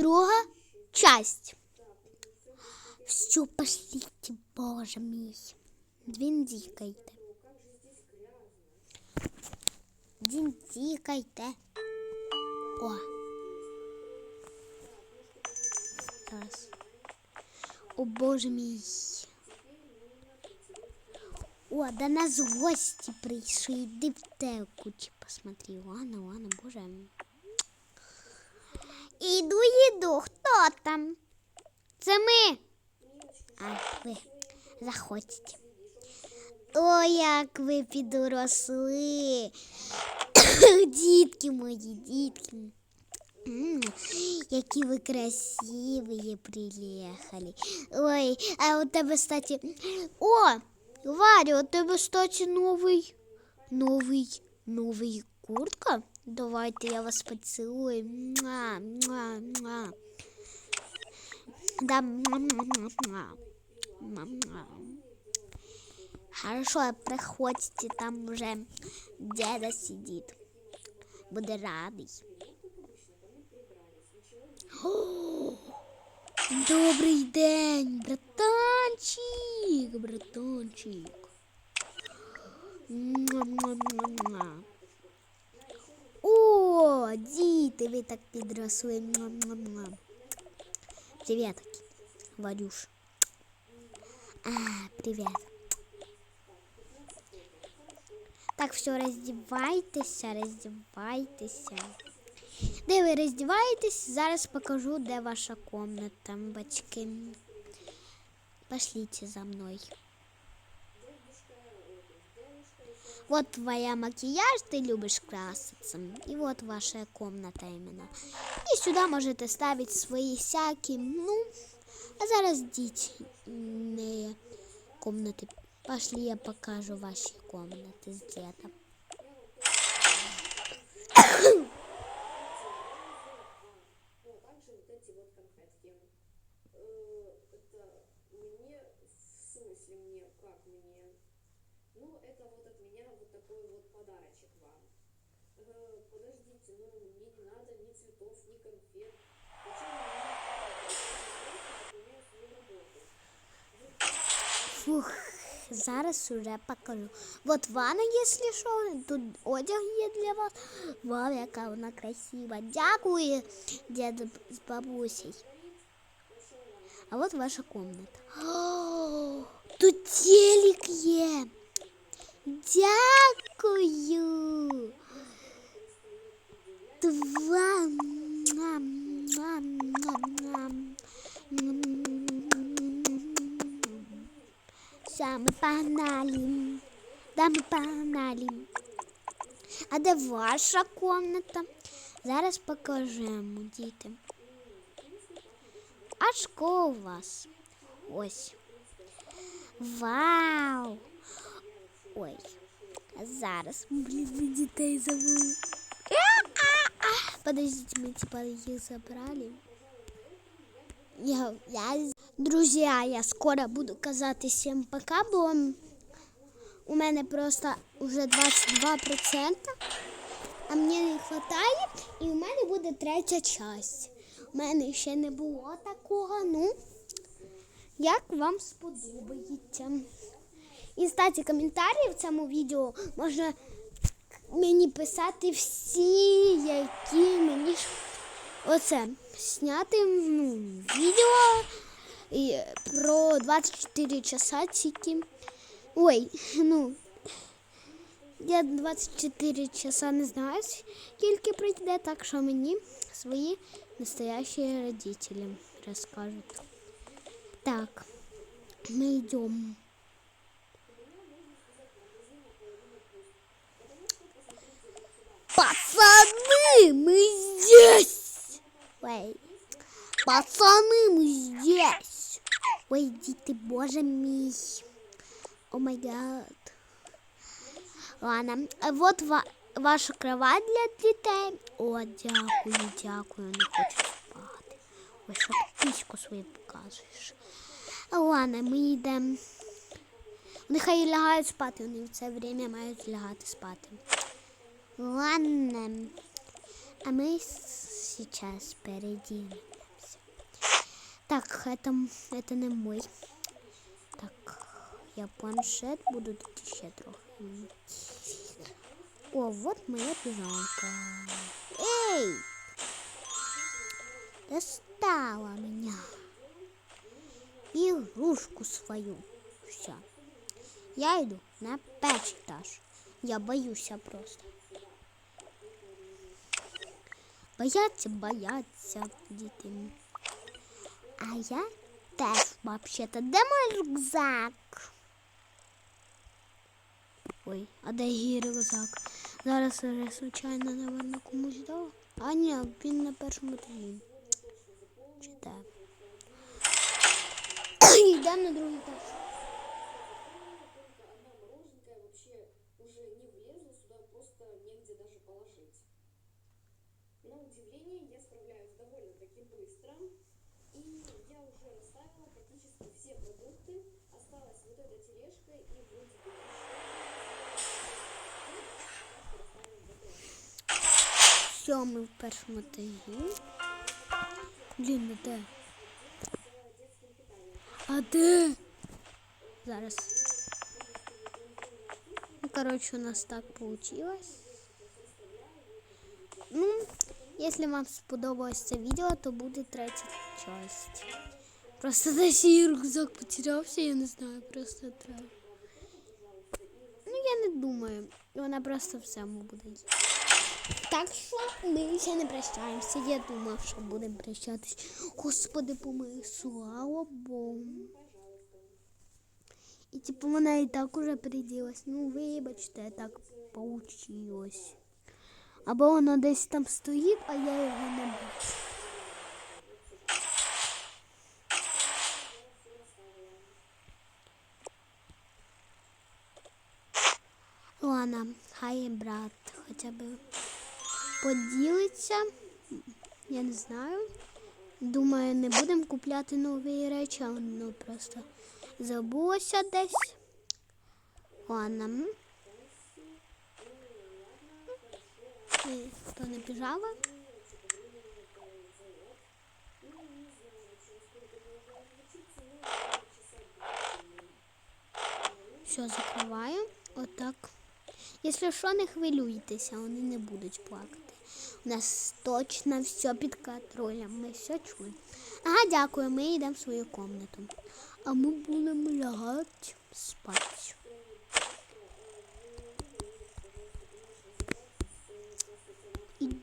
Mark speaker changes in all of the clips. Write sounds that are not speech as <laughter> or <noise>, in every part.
Speaker 1: друга часть. Все, пошлите, боже мій. Дзвіндікайте. Дзвіндікайте. О. Зараз. О, боже мій. О, до нас гості прийшли. Іди в телку, чи посмотри. Ладно, ладно, боже. Іду, іду. Хто там? Це ми. А, ви заходьте. О, як ви підросли. <coughs> дітки мої, дітки. Які ви красиві приїхали. Ой, а у тебе, кстати... О, Варя, у тебе, кстати, новий, новий, новий куртка. Давайте я вас поцілую. Муа, муа, муа. Да, муа, муа, муа, муа. Муа, муа. Хорошо, приходите, там уже дядя сидит. Буде радий. О, Добрий день, братанчик, братанчик. Муа-муа-муа-муа. О, діти, ви так підросли. Привет, Варюш. А, привет. Так, все, роздівайтеся, роздівайтеся. Де ви роздіваєтесь? Зараз покажу, де ваша комната, батьки. Пошлите за мной. Вот твоя макияж, ты любишь краситься. И вот ваша комната именно. И сюда можете ставить свои всякие, ну, а зараз дітьні комнаты. Пошли, я покажу ваши комнаты с дедом.
Speaker 2: Э, мне, в смысле мне, как мне? Ну, это вот от меня вот такой вот подарочек вам. Э, Подождите, ну, мне не надо ни цветов, ни конфет. Зачем вы мне подарки? Я выполняю свою работу.
Speaker 1: Фух, зараз уже покажу. Вот ванна, если що, тут одяг є для вас. Вау, яка вона красива. Дякую, дід з бабусею. А вот ваша комната. О, тут телек є. Дякую. Два. Ми погнали. Да, ми погнали. А де ваша комната? Зараз покажемо, діти. А школа у вас? Ось. Вау! Ой. А зараз, блін, ми дітей забули. А-а-а. Подождите, мы типа их забрали. Я, я, друзья, я скоро буду казати всім пока, бо у мене просто вже 22%, а мені не вистачає, і у мене буде третя часть. У мене ще не було такого, ну, як вам сподобається. І статі коментарі в цьому відео можна мені писати всі, які мені оце зняти ну, відео і про 24 часа тільки. Ой, ну я 24 часа не знаю, скільки прийде, так що мені свої настоящі родителі розкажуть. Так, ми йдемо. Пацаны, мы здесь! Ой, пацаны, мы здесь! Ой, иди ты, боже мой! О май гад! Ладно, а вот ва- ваша кровать для дітей. О, дякую, дякую, не хочу спати. Ой, що ти піську свою показуєш? А, Ладно, ми йдемо. Нехай лягають спати, вони в це время мають лягати спати. Ладно. А мы сейчас перейдем Так, это, это не мой. Так, я планшет буду тут ще трохи. О, вот моя пижамка. Эй! Достала меня. Игрушку свою. Все. Я иду на перший этаж. Я боюсь просто. Бояться, бояться, діти. А я теж вообще-то. Де мой рюкзак? Ой, а де її рюкзак? Зараз я случайно, наверное, комусь дала. А ні, він на першому етажі. Чи де? <coughs> Йдемо на другий етаж.
Speaker 2: быстро. И я уже расставила практически все продукты. Осталась вот эта тележка и вроде бы
Speaker 1: Все, ми в першому етажі. Блін, не де? А де? Зараз. Ну, коротше, у нас так получилось. Ну, якщо вам сподобалось це відео, то буде третя часть. Просто десь її рюкзак потерявся, я не знаю, просто треба. Ну, я не думаю. Вона просто в цьому буде. Так що ми ще не прощаємося. Я думав, що будемо прощатись. Господи, помилуй, слава Богу. І типу вона і так уже приділась. Ну, вибачте, так получилось. Або воно десь там стоїть, а я його не бачу. Ладно, хай брат хоча б поділиться. Я не знаю. Думаю, не будемо купляти нові речі, а воно просто забулося десь. Ладно. Хто не біжала? Все, закриваю. Отак. Якщо що, не хвилюйтеся, вони не будуть плакати. У нас точно все під контролем, ми все чуємо. Ага, дякую, ми йдемо в свою кімнату. А ми будемо лягати спати.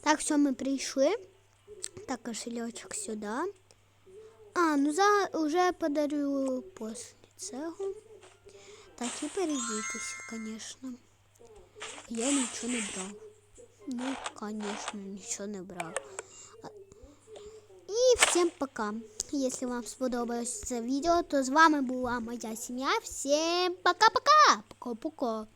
Speaker 1: Так, все, ми прийшли. Так, кошелечок сюди. А, ну за уже подарю після цього. Так, і перейдітеся, звісно. Я нічого не брав. Ну, звісно, нічого не брав. А- І всім пока. Якщо вам сподобалось це відео, то з вами була моя сім'я. Всім пока-пока. Пока-пока.